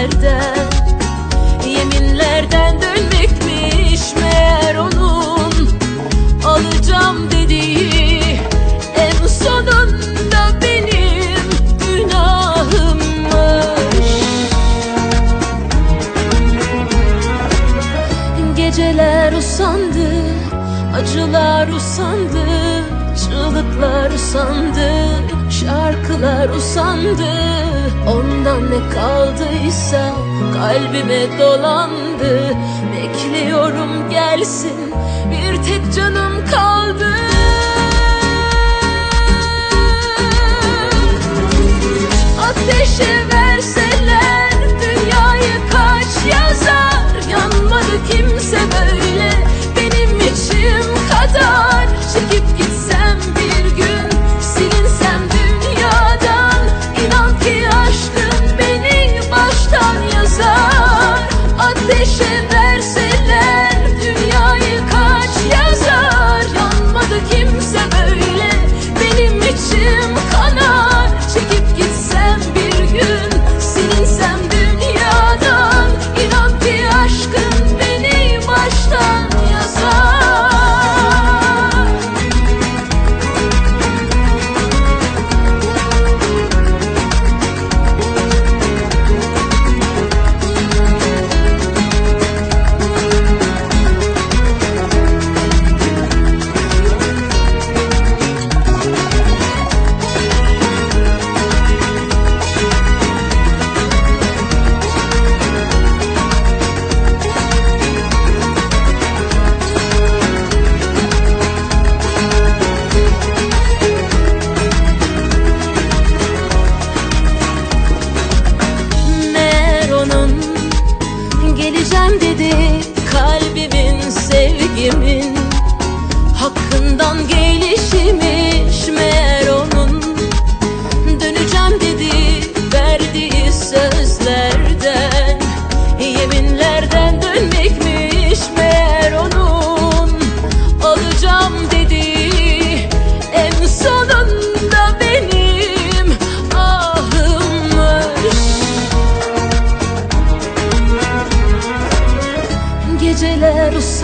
yeminlerden Yeminlerden dönmekmiş meğer onun. Alacağım dediği en sonunda benim günahımmış Geceler usandı, acılar usandı, çığlıklar usandı. Şarkılar usandı. Ondan ne kaldıysa Kalbime dolandı. Bekliyorum gelsin Bir tek canım kaldı.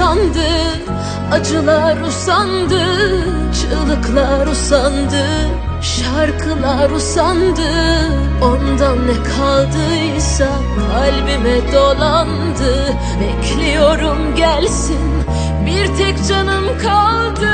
usandı Acılar usandı Çığlıklar usandı Şarkılar usandı. Ondan ne kaldıysa kalbime dolandı. Bekliyorum gelsin bir tek canım kaldı.